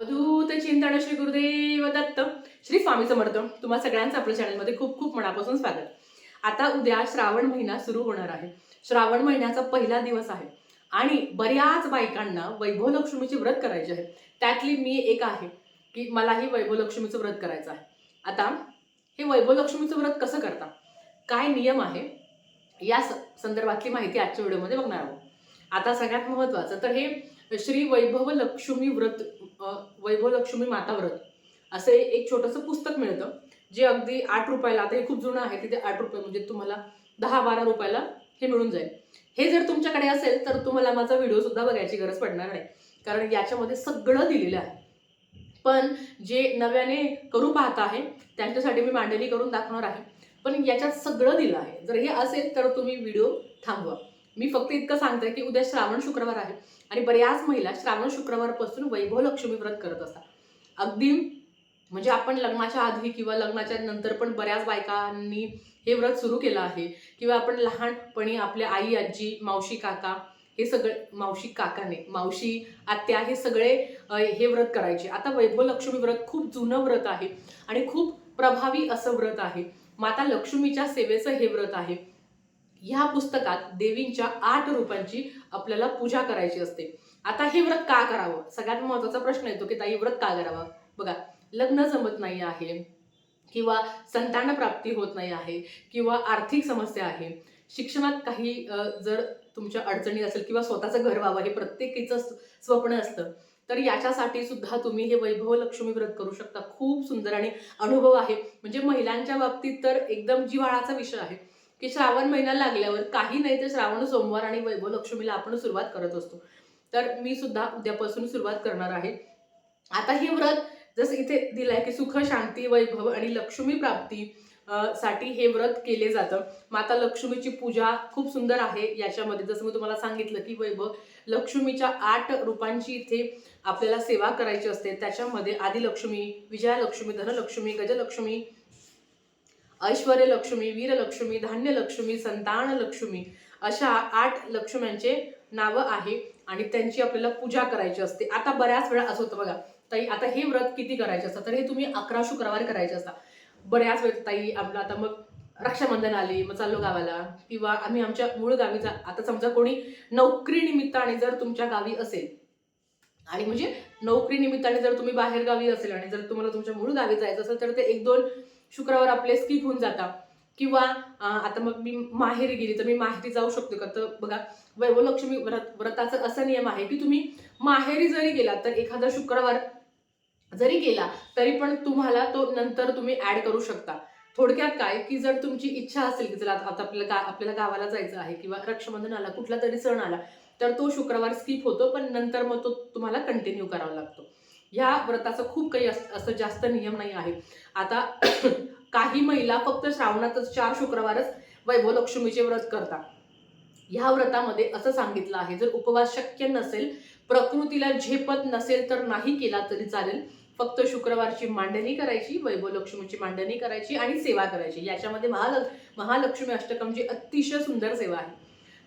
अधूत चिंतन श्री गुरुदेव दत्त श्री स्वामी समर्थ. तुम्हा सगळ्यांचं आपल्या चॅनलमध्ये खूप खूप मनापासून स्वागत. आता उद्या श्रावण महिना सुरू होणार आहे. श्रावण महिन्याचा पहिला दिवस आहे. आणि बऱ्याच बायकांना वैभवलक्ष्मीचे व्रत करायचे आहे. त्यातली मी एक आहे की मलाही वैभवलक्ष्मीचं व्रत करायचं आहे. आता हे वैभवलक्ष्मीचं व्रत कसं करता? काय नियम आहे? या स- संदर्भातली माहिती आजच्या व्हिडिओमध्ये बघणार आहोत. आता सगळ्यात महत्त्वाचं तर हे श्री वैभव लक्ष्मी व्रत वैभव लक्ष्मी माता व्रत. असं एक छोटंसं पुस्तक मिळतं जे अगदी आठ रुपयाला आता हे खूप जुनं आहे तिथे आठ रुपये म्हणजे तुम्हाला दहा बारा रुपयाला हे मिळून जाईल. हे जर तुमच्याकडे असेल तर तुम्हाला माझा व्हिडिओ सुद्धा बघायची गरज पडणार नाही कारण याच्यामध्ये सगळं दिलेलं आहे. पण जे नव्याने करू पाहत आहे त्यांच्यासाठी मी मांडणी करून दाखवणार आहे पण याच्यात सगळं दिलं आहे. जर हे असेल तर तुम्ही व्हिडिओ थांबवा. मी फक्त इतकं सांगते की उद्या श्रावण शुक्रवार आहे आणि बऱ्याच महिला श्रावण शुक्रवारपासून वैभव लक्ष्मी व्रत करत असतात. अगदी म्हणजे आपण लग्नाच्या आधी किंवा लग्नाच्या नंतर पण बऱ्याच बायकांनी हे व्रत सुरू केलं आहे. किंवा आपण लहानपणी आपल्या आई आजी मावशी काका हे सगळे मावशी काकाने मावशी आत्या हे सगळे हे व्रत करायचे. आता वैभव लक्ष्मी व्रत खूप जुनं व्रत आहे आणि खूप प्रभावी असं व्रत आहे. माता लक्ष्मीच्या सेवेचं हे व्रत आहे. ह्या पुस्तकात देवींच्या आठ रूपांची आपल्याला पूजा करायची असते. आता हे व्रत का करावं? सगळ्यात महत्त्वाचा प्रश्न येतो की ताई व्रत का करावं? बघा लग्न जमत नाही आहे किंवा संतान प्राप्ती होत नाही आहे किंवा आर्थिक समस्या आहे. शिक्षणात काही जर तुमच्या अडचणी असेल किंवा स्वतःचं घर व्हावं हे प्रत्येकीचं स्वप्न असतं तर याच्यासाठी सुद्धा तुम्ही हे वैभव लक्ष्मी व्रत करू शकता. खूप सुंदर आणि अनुभव आहे. म्हणजे महिलांच्या बाबतीत तर एकदम जिव्हाळाचा विषय आहे. की श्रावण महिना लागल्यावर काही नाही तर श्रावण सोमवार आणि वैभव लक्ष्मीला आपण सुरुवात करत असतो. तर मी सुद्धा उद्यापासून सुरुवात करणार आहे. आता हे व्रत जसं इथे दिलंय की सुख शांती वैभव आणि लक्ष्मी प्राप्ती साठी हे व्रत केले जातं. माता लक्ष्मीची पूजा खूप सुंदर आहे याच्यामध्ये. जसं मी तुम्हाला सांगितलं की वैभव लक्ष्मीच्या आठ रूपांची इथे आपल्याला सेवा करायची असते. त्याच्यामध्ये आदिलक्ष्मी विजयालक्ष्मी धनलक्ष्मी गजलक्ष्मी ऐश्वर्य लक्ष्मी वीरलक्ष्मी धान्यलक्ष्मी संतान लक्ष्मी अशा आठ लक्ष्म्यांचे नावं आहे आणि त्यांची आपल्याला पूजा करायची असते. आता बऱ्याच वेळा असं होतं बघा ताई आता हे व्रत किती करायचे असतात? तर हे तुम्ही अकरा शुक्रवार करायचे असतात. बऱ्याच वेळ ताई आपलं आता मग रक्षाबंधन आले मग चाललो गावाला किंवा आम्ही आमच्या मूळ गावी जा आता समजा कोणी नोकरी निमित्ताने जर तुमच्या गावी असेल आणि म्हणजे नोकरी निमित्ताने जर तुम्ही बाहेर गावी असेल आणि जर तुम्हाला तुमच्या मूळ गावी जायचं असेल तर ते एक दोन शुक्रवार आपले स्किप होऊन जातात किंवा आता मग मी माहेरी गेली तर मी माहेरी जाऊ शकतो का? तर बघा वैभवलक्ष्मी व्रत व्रताचा असा नियम आहे की तुम्ही माहेरी जरी गेला तर एखादा शुक्रवार जरी गेला तरी पण तुम्हाला तो नंतर तुम्ही ऍड करू शकता. थोडक्यात काय? की जर तुमची इच्छा असेल की चला आता आपल्याला गा आपल्याला गावाला जायचं आहे किंवा रक्षाबंधन आला कुठला तरी सण आला तर तो शुक्रवार स्किप होतो पण नंतर मग तो तुम्हाला कंटिन्यू करावा लागतो. ह्या व्रताचा खूप काही असं जास्त नियम नाही आहे. आता काही महिला फक्त श्रावणातच चार शुक्रवारच वैभव लक्ष्मीचे व्रत करतात. ह्या व्रतामध्ये असं सांगितलं आहे जर उपवास शक्य नसेल प्रकृतीला झेपत नसेल तर नाही केला तरी चालेल. फक्त शुक्रवारची मांडणी करायची वैभव लक्ष्मीची मांडणी करायची आणि सेवा करायची. याच्यामध्ये महाल महालक्ष्मी अष्टकमची अतिशय सुंदर सेवा आहे.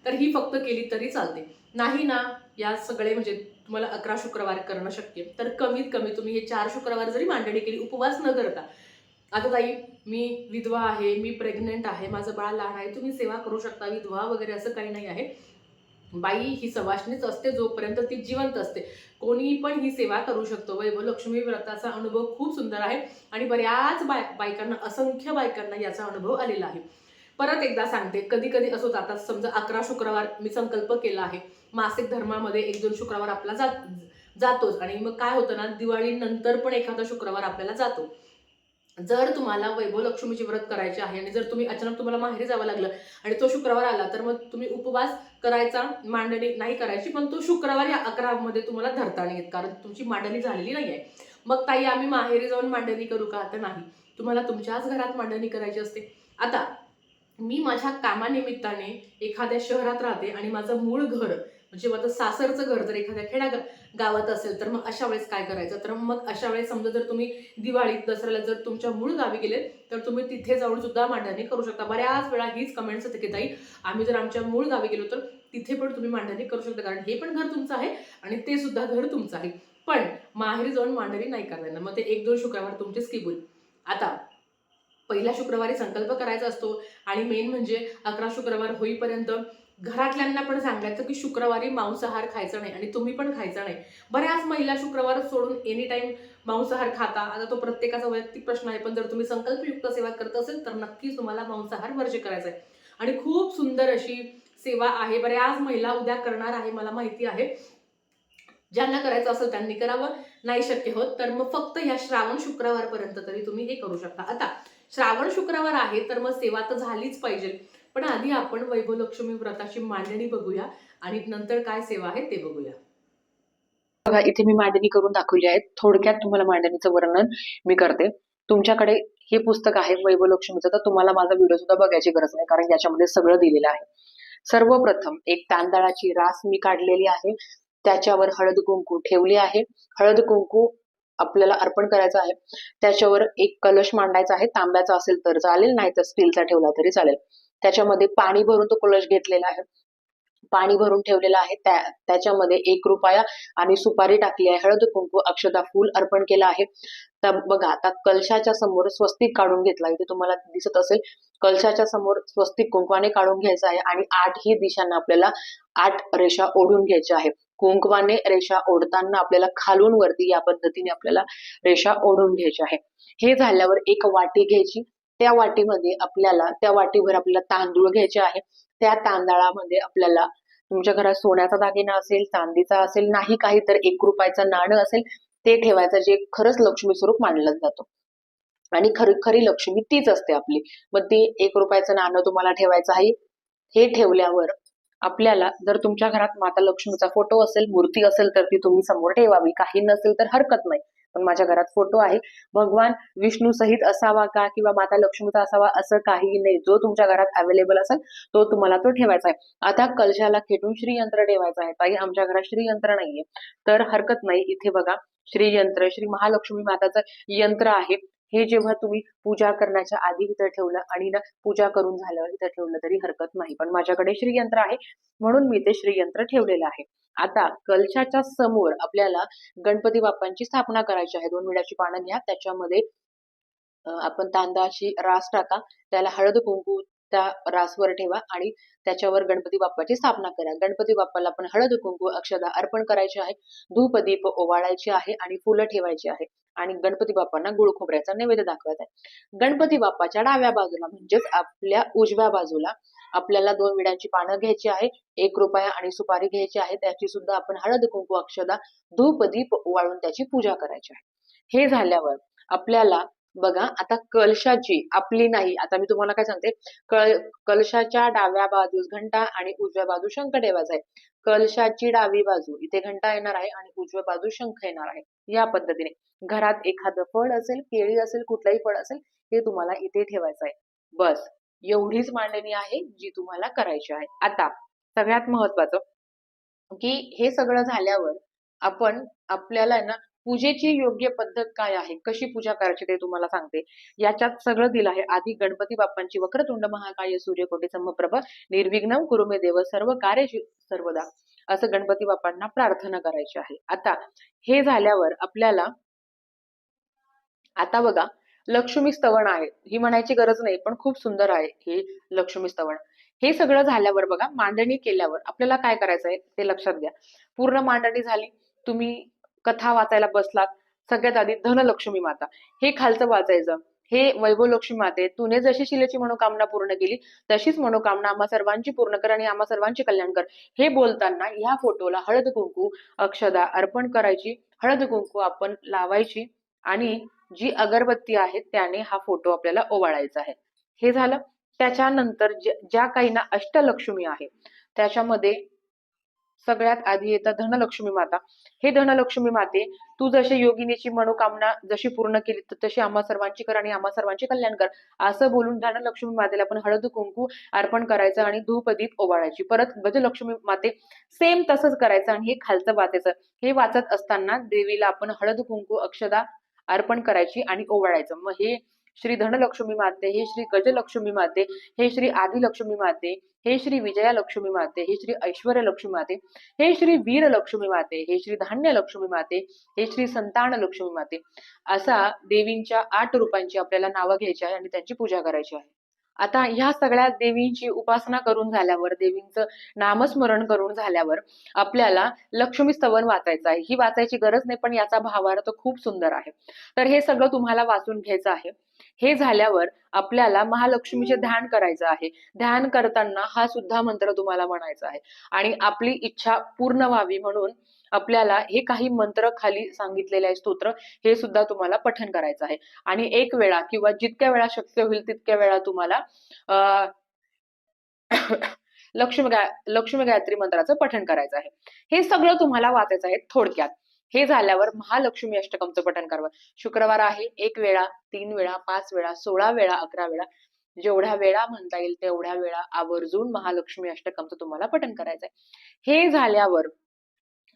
तर ही फक्त केली तरी चालते. नाही ना या सगळे म्हणजे तुम्हाला अकरा शुक्रवार करणं शक्य. तर कमीत कमी तुम्ही हे चार शुक्रवार जरी मांडणी केली उपवास न करता. आता ताई मी विधवा आहे मी प्रेग्नंट आहे माझं बाळ लहान आहे तुम्ही सेवा करू शकता. विधवा वगैरे असं काही नाही आहे. बाई ही सवासणीच असते जोपर्यंत ती जिवंत असते. कोणी पण ही सेवा करू शकतो. वैभव लक्ष्मी व्रताचा अनुभव खूप सुंदर आहे. आणि बऱ्याच बाय बायकांना असंख्य बायकांना याचा अनुभव आलेला आहे. परत एकदा सांगते कधी कधी असं होतं आता समजा अकरा शुक्रवार मी संकल्प केला आहे मासिक धर्मामध्ये एक दोन शुक्रवार आपला जात जातोच. आणि मग काय होतं ना दिवाळीनंतर पण एखादा शुक्रवार आपल्याला जातो. जर तुम्हाला वैभव लक्ष्मीचे व्रत करायचे आहे आणि जर तुम्ही अचानक तुम्हाला माहेरी जावं लागलं आणि तो शुक्रवार आला तर मग तुम्ही उपवास करायचा मांडणी नाही करायची पण तो शुक्रवार या अकरामध्ये तुम्हाला धरता नाही येत कारण तुमची मांडणी झालेली नाही आहे. मग ताई आम्ही माहेरी जाऊन मांडणी करू का? तर नाही. तुम्हाला तुमच्याच घरात मांडणी करायची असते. आता मी माझ्या कामानिमित्ताने एखाद्या शहरात राहते आणि माझं मूळ घर म्हणजे माझं सासरचं घर जर एखाद्या खेड्या गावात असेल तर मग अशा वेळेस काय करायचं? तर मग अशा वेळेस समजा जर तुम्ही दिवाळीत दसऱ्याला जर तुमच्या मूळ गावी गेले तर तुम्ही तिथे जाऊन सुद्धा मांडणी करू शकता. बऱ्याच वेळा हीच कमेंट्स येते की ताई आम्ही जर आमच्या मूळ गावी गेलो तर तिथे पण तुम्ही मांडणी करू शकता. कारण हे पण घर तुमचं आहे आणि ते सुद्धा घर तुमचं आहे. पण माहेरी जाऊन मांडणी नाही करता येणार मग ते एक दोन शुक्रवार तुमचे स्किप होईल आता पहिला शुक्रवारी संकल्प करायचा असतो. आणि मेन म्हणजे अकरा शुक्रवार होईपर्यंत घरातल्यांना पण सांगायचं की शुक्रवारी मांसाहार खायचा नाही आणि तुम्ही पण खायचा नाही. बऱ्याच महिला शुक्रवार सोडून एनी टाइम मांसाहार खाता. आता तो प्रत्येकाचा वैयक्तिक प्रश्न आहे पण जर तुम्ही संकल्पयुक्त सेवा करत असेल तर नक्कीच तुम्हाला मांसाहार वर्ज करायचा आहे. आणि खूप सुंदर अशी सेवा आहे. बऱ्याच महिला उद्या करणार आहे मला माहिती आहे. ज्यांना करायचं असेल त्यांनी करावं. नाही शक्य होत तर मग फक्त ह्या श्रावण शुक्रवारपर्यंत तरी तुम्ही हे करू शकता. आता श्रावण शुक्रवार आहे तर मग सेवा तर झालीच पाहिजे. पण आधी आपण वैभवलक्ष्मी व्रताची मांडणी बघूया आणि नंतर काय सेवा आहे ते बघूया. बघा इथे मी मांडणी करून दाखवली आहे. थोडक्यात तुम्हाला मांडणीचं वर्णन मी करते. तुमच्याकडे हे पुस्तक आहे वैभवलक्ष्मीचं तर तुम्हाला माझा व्हिडिओ सुद्धा बघायची गरज नाही कारण याच्यामध्ये सगळं दिलेलं आहे. सर्वप्रथम एक तांदळाची रास मी काढलेली आहे. त्याच्यावर हळद कुंकू ठेवली आहे. हळद कुंकू आपल्याला अर्पण करायचं आहे. त्याच्यावर एक कलश मांडायचा आहे. तांब्याचा असेल तर चालेल नाही तर स्टीलचा ठेवला तरी चालेल. त्याच्यामध्ये पाणी भरून तो कलश घेतलेला आहे. पाणी भरून ठेवलेलं आहे. त्या त्याच्यामध्ये एक रुपया आणि सुपारी टाकली आहे. हळद कुंकू अक्षदा फूल अर्पण केलं आहे. तर बघा आता कलशाच्या समोर स्वस्तिक काढून घेतला इथे तुम्हाला दिसत असेल कलशाच्या समोर स्वस्तिक कुंकवाने काढून घ्यायचं आहे आणि आठही दिशांना आपल्याला आठ रेषा ओढून घ्यायच्या आहे कुंकवाने रेषा ओढताना आपल्याला खालून वरती या पद्धतीने आपल्याला रेषा ओढून घ्यायच्या आहे. हे झाल्यावर एक वाटी घ्यायची. त्या वाटीमध्ये आपल्याला त्या वाटीवर आपल्याला तांदूळ घ्यायचे आहे. त्या तांदळामध्ये आपल्याला तुमच्या घरात सोन्याचा दागिना असेल चांदीचा असेल नाही काही तर एक रुपयाचं नाणं असेल ते ठेवायचं जे खरंच लक्ष्मी स्वरूप मानलं जातं. आणि खरी खरी लक्ष्मी तीच असते आपली. मग ती एक रुपयाचं नाणं तुम्हाला ठेवायचं आहे. हे ठेवल्यावर आपल्याला जर तुमच्या घरात माता लक्ष्मीचा फोटो असेल मूर्ती असेल तर ती तुम्ही समोर ठेवावी. काही नसेल तर हरकत नाही. पण माझ्या घरात फोटो आहे. भगवान विष्णू सहित असावा का किंवा माता लक्ष्मीचा असावा असं काही नाही. जो तुमच्या घरात अवेलेबल असेल तो तुम्हाला तो ठेवायचा आहे. आता कलशाला खेटून श्रीयंत्र ठेवायचं आहे. ताई आमच्या घरात श्रीयंत्र नाहीये. तर हरकत नाही. इथे बघा श्रीयंत्र श्री महालक्ष्मी माताचं यंत्र आहे. हे जेव्हा तुम्ही पूजा करण्याच्या आधी इथं ठेवलं आणि ना पूजा करून झाल्यावर इथं ठेवलं तरी हरकत नाही. पण माझ्याकडे श्रीयंत्र आहे म्हणून मी ते श्रीयंत्र ठेवलेलं आहे. आता कलशाच्या समोर आपल्याला गणपती बाप्पांची स्थापना करायची आहे. दोन मिळाची पानं घ्या त्याच्यामध्ये आपण तांदळाची रास टाका त्याला हळद कुंकू त्या रासवर ठेवा आणि त्याच्यावर गणपती बाप्पाची स्थापना करा. गणपती बाप्पाला आपण हळद कुंकू अक्षदा अर्पण करायचे आहे. धूप दीप ओवाळायचे आहे आणि फुलं ठेवायची आहे. आणि गणपती बाप्पांना गुळ खोबऱ्याचा नैवेद्य दाखवायचा आहे. गणपती बाप्पाच्या डाव्या बाजूला म्हणजेच आपल्या उजव्या बाजूला आपल्याला दोन विड्यांची पानं घ्यायची आहे. एक रुपया आणि सुपारी घ्यायची आहे. त्याची सुद्धा आपण हळद कुंकू अक्षदा धूप दीप ओवाळून त्याची पूजा करायची आहे. हे झाल्यावर आपल्याला बघा आता कलशाची आपली नाही. आता मी तुम्हाला काय सांगते? कळ कलशाच्या डाव्या बाजूस घंटा आणि उजव्या बाजूस शंख ठेवायचा आहे. कलशाची डावी बाजू इथे घंटा येणार आहे आणि उजव्या बाजू शंख येणार आहे. या पद्धतीने. घरात एखादं फळ असेल केळी असेल कुठलंही फळ असेल ते तुम्हाला इथे ठेवायचं आहे. बस. एवढीच मांडणी आहे जी तुम्हाला करायची आहे. आता सगळ्यात महत्वाचं की हे सगळं झाल्यावर आपण आपल्याला आहे ना पूजेची योग्य पद्धत काय आहे? कशी पूजा करायची ते तुम्हाला सांगते. याच्यात सगळं दिलं आहे. आधी गणपती बाप्पांची वक्रतुंड महाकाय सूर्यकोटी समप्रभ निर्विघ्न कुरुमे देव सर्व कार्य सर्वदा. असं गणपती बाप्पांना प्रार्थना करायची आहे. आता हे झाल्यावर आपल्याला आता बघा लक्ष्मी स्तवण आहे. ही म्हणायची गरज नाही पण खूप सुंदर आहे हे लक्ष्मी स्तवण हे सगळं झाल्यावर बघा मांडणी केल्यावर आपल्याला काय करायचं आहे ते लक्षात घ्या. पूर्ण मांडणी झाली तुम्ही कथा वाचायला बसलात सगळ्यात आधी धनलक्ष्मी माता. हे खालचं वाचायचं. हे वैभव लक्ष्मी माते तुने जशी शिलेची मनोकामना पूर्ण केली तशीच मनोकामना आम्हा सर्वांची पूर्ण कर आणि आम्हा सर्वांची कल्याण कर. हे बोलताना ह्या फोटोला हळद कुंकू अक्षदा अर्पण करायची. हळद कुंकू आपण लावायची आणि जी अगरबत्ती आहे त्याने हा फोटो आपल्याला ओवाळायचा आहे. हे झालं. त्याच्यानंतर ज्या ज्या काही ना अष्टलक्ष्मी आहे त्याच्यामध्ये सगळ्यात आधी येतात धनलक्ष्मी माता. हे धनलक्ष्मी माते तू जशी योगिनीची मनोकामना जशी पूर्ण केली तर तशी आम्हा सर्वांची कर आणि आम्हा सर्वांची कल्याण कर. असं बोलून धनलक्ष्मी मातेला आपण हळद कुंकू अर्पण करायचं आणि धूपदीप ओवाळायची. परत गजलक्ष्मी माते सेम तसंच करायचं आणि हे खालचं वाचायचं. हे वाचत असताना देवीला आपण हळद कुंकू अक्षदा अर्पण करायची आणि ओवाळायचं. मग हे श्री धनलक्ष्मी माते हे श्री गजलक्ष्मी माते हे श्री आदिलक्ष्मी माते हे श्री विजया लक्ष्मी माते हे श्री ऐश्वर्य लक्ष्मी माते हे श्री वीर लक्ष्मी माते हे श्री धान्य लक्ष्मी माते हे श्री संतान लक्ष्मी माते असा देवींच्या आठ रूपांची आपल्याला नावं घ्यायची आहे आणि त्यांची पूजा करायची आहे. आता ह्या सगळ्या देवींची उपासना करून झाल्यावर देवींचं नामस्मरण करून झाल्यावर आपल्याला लक्ष्मी स्तवन वाचायचं आहे. ही वाचायची गरज नाही पण याचा भावार्थ खूप सुंदर आहे. तर हे सगळं तुम्हाला वाचून घ्यायचं आहे. हे झाल्यावर आपल्याला महालक्ष्मीचे ध्यान करायचं आहे. ध्यान करताना हा सुद्धा मंत्र तुम्हाला म्हणायचा आहे. आणि आपली इच्छा पूर्ण व्हावी म्हणून आपल्याला हे काही मंत्र खाली सांगितलेले आहे स्तोत्र हे सुद्धा तुम्हाला पठन करायचं आहे. आणि एक वेळा किंवा जितक्या वेळा शक्य होईल तितक्या वेळा तुम्हाला लक्ष्मी लक्ष्मी गायत्री मंत्राचं पठण करायचं आहे. हे सगळं तुम्हाला वाचायचं आहे थोडक्यात. हे झाल्यावर महालक्ष्मी अष्टकमचं पठण करावं. शुक्रवार आहे एक वेळा तीन वेळा पाच वेळा सोळा वेळा अकरा वेळा जेवढ्या वेळा म्हणता येईल तेवढ्या वेळा आवर्जून महालक्ष्मी अष्टकमचं तुम्हाला पठण करायचं आहे. हे झाल्यावर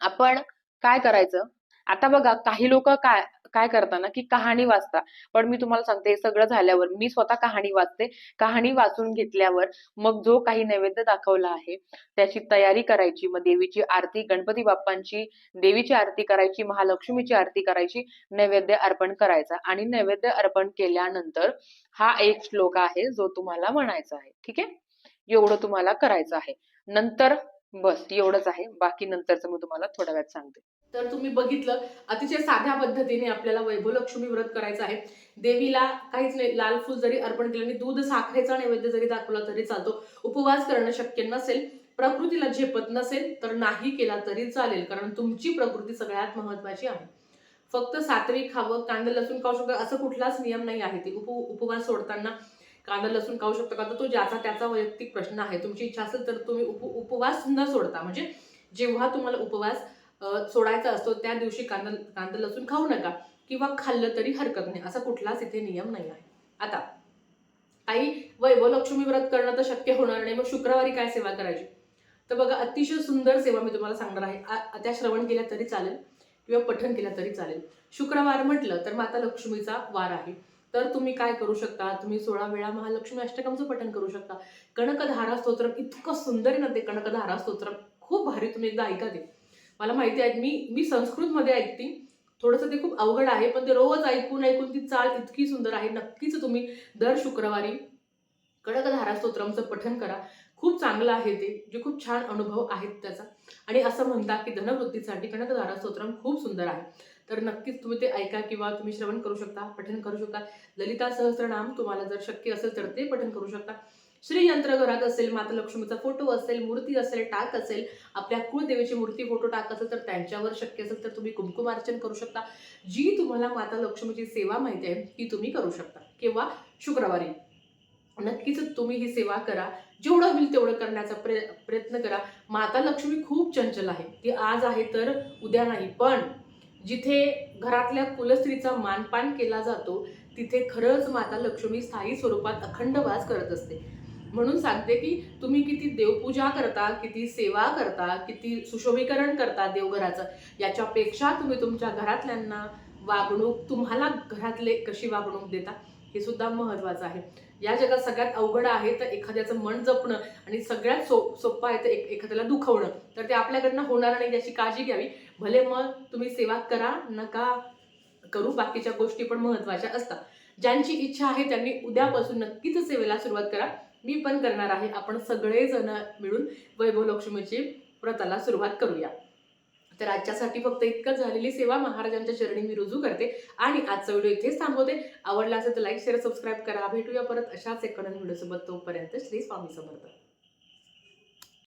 आपण काय करायचं? आता बघा काही लोक काय काय करताना की कहाणी वाचता पण मी तुम्हाला सांगते हे सगळं झाल्यावर मी स्वतः कहाणी वाचते. कहाणी वाचून घेतल्यावर मग जो काही नैवेद्य दाखवला आहे त्याची तयारी करायची. मग देवीची आरती गणपती बाप्पांची देवीची आरती करायची महालक्ष्मीची आरती करायची नैवेद्य अर्पण करायचा. आणि नैवेद्य अर्पण केल्यानंतर हा एक श्लोक आहे जो तुम्हाला म्हणायचा आहे. ठीक आहे? एवढं तुम्हाला करायचं आहे. नंतर बस एवढंच आहे. बाकी नंतरचं मी तुम्हाला थोड्या वेळात सांगते. तर तुम्ही बघितलं अतिशय साध्या पद्धतीने आपल्याला वैभवलक्ष्मी व्रत करायचं आहे. देवीला काहीच नाही लाल फूल जरी अर्पण केलं आणि दूध साखरेचा नैवेद्य जरी दाखवला तरी चालतो. उपवास करणं शक्य नसेल प्रकृतीला झेपत नसेल तर नाही केला तरी चालेल कारण तुमची प्रकृती सगळ्यात महत्वाची आहे. फक्त सात्विक खावं कांदा लसूण खाऊ शकतो असं कुठलाच नियम नाही आहे. ते उप उपवास सोडताना कांदा लसूण खाऊ शकतो का? तर तो ज्याचा त्याचा वैयक्तिक प्रश्न आहे. तुमची इच्छा असेल तर तुम्ही उप उपवास न सोडता म्हणजे जेव्हा तुम्हाला उपवास सोडायचा असतो त्या दिवशी कांदा कांदा लसूण खाऊ नका किंवा खाल्लं तरी हरकत नाही. असा कुठलाच इथे नियम नाही आहे. आता काही वैभवलक्ष्मी व्रत करणं तर शक्य होणार नाही. मग शुक्रवारी काय सेवा करायची? तर बघा अतिशय सुंदर सेवा मी तुम्हाला सांगणार आहे. त्या श्रवण केल्या तरी चालेल किंवा पठण केलं तरी चालेल. शुक्रवार म्हटलं तर माता लक्ष्मीचा वार आहे. तर तुम्ही काय करू शकता? तुम्ही सोळा वेळा महालक्ष्मी अष्टकमचं पठण करू शकता. कणकधारा स्तोत्र इतकं सुंदर आहे ना ते कणकधारा स्तोत्र खूप भारी तुम्ही एकदा ऐका ते. मला माहिती आहे मी मी संस्कृतमध्ये ऐकते. थोडंसं ते खूप अवघड आहे पण ते रोज ऐकून ऐकून ती चाल इतकी सुंदर आहे. नक्कीच तुम्ही दर शुक्रवारी कडकधारा स्तोत्रमचं पठन करा. खूप चांगलं आहे ते. जे खूप छान अनुभव आहेत त्याचा. आणि असं म्हणतात की धनवृत्तीसाठी कणकधारा स्तोत्रम खूप सुंदर आहे. तर नक्कीच तुम्ही ते ऐका किंवा तुम्ही श्रवण करू शकता पठण करू शकता. ललिता सहस्रनाम तुम्हाला जर शक्य असेल तर ते पठण करू शकता. श्री यंत्र घरात असेल माता लक्ष्मीचा फोटो असेल मूर्ती असेल टाक असेल आपल्या कुळदेवीची मूर्ती फोटो टाक असेल तर त्यांच्यावर शक्य असेल तर तुम्ही कुमकुमार्चन करू शकता. जी तुम्हाला माता लक्ष्मीची सेवा माहिती आहे ती तुम्ही करू शकता. किंवा शुक्रवारी. नक्कीच तुम्ही ही सेवा करा. जेवढं होईल तेवढं करण्याचा प्रयत्न करा. माता लक्ष्मी खूप चंचल आहे. ती आज आहे तर उद्या नाही पण जिथे घरातल्या कुलस्त्रीचा मानपान केला जातो तिथे खरंच माता लक्ष्मी स्थायी स्वरूपात अखंड वास करत असते. म्हणून सांगते की तुम्ही किती देवपूजा करता किती सेवा करता किती सुशोभीकरण करता देवघराचं याच्यापेक्षा तुम्ही तुमच्या घरातल्यांना वागणूक तुम्हाला घरातले कशी वागणूक देता हे सुद्धा महत्वाचं आहे. या जगात सगळ्यात अवघड आहे तर एखाद्याचं मन जपणं आणि सगळ्यात सो सोपं आहे तर एक एखाद्याला दुखवणं. तर ते आपल्याकडनं होणार नाही याची काळजी घ्यावी. भले मग तुम्ही सेवा करा नका करू बाकीच्या गोष्टी पण महत्त्वाच्या असतात. ज्यांची इच्छा आहे त्यांनी उद्यापासून नक्कीच सेवेला सुरुवात करा. मी पण करणार आहे. आपण सगळेजण मिळून वैभव लक्ष्मीची व्रताला सुरुवात करूया. तर आजच्यासाठी फक्त इतकंच झालेली सेवा. महाराजांच्या चरणी मी रुजू करते आणि आजचा व्हिडिओ इथेच थांबवते. आवडला असेल तर लाईक शेअर सबस्क्राईब करा. भेटूया परत अशाच एक व्हिडिओ सोबत तोपर्यंत श्री स्वामी समर्थ.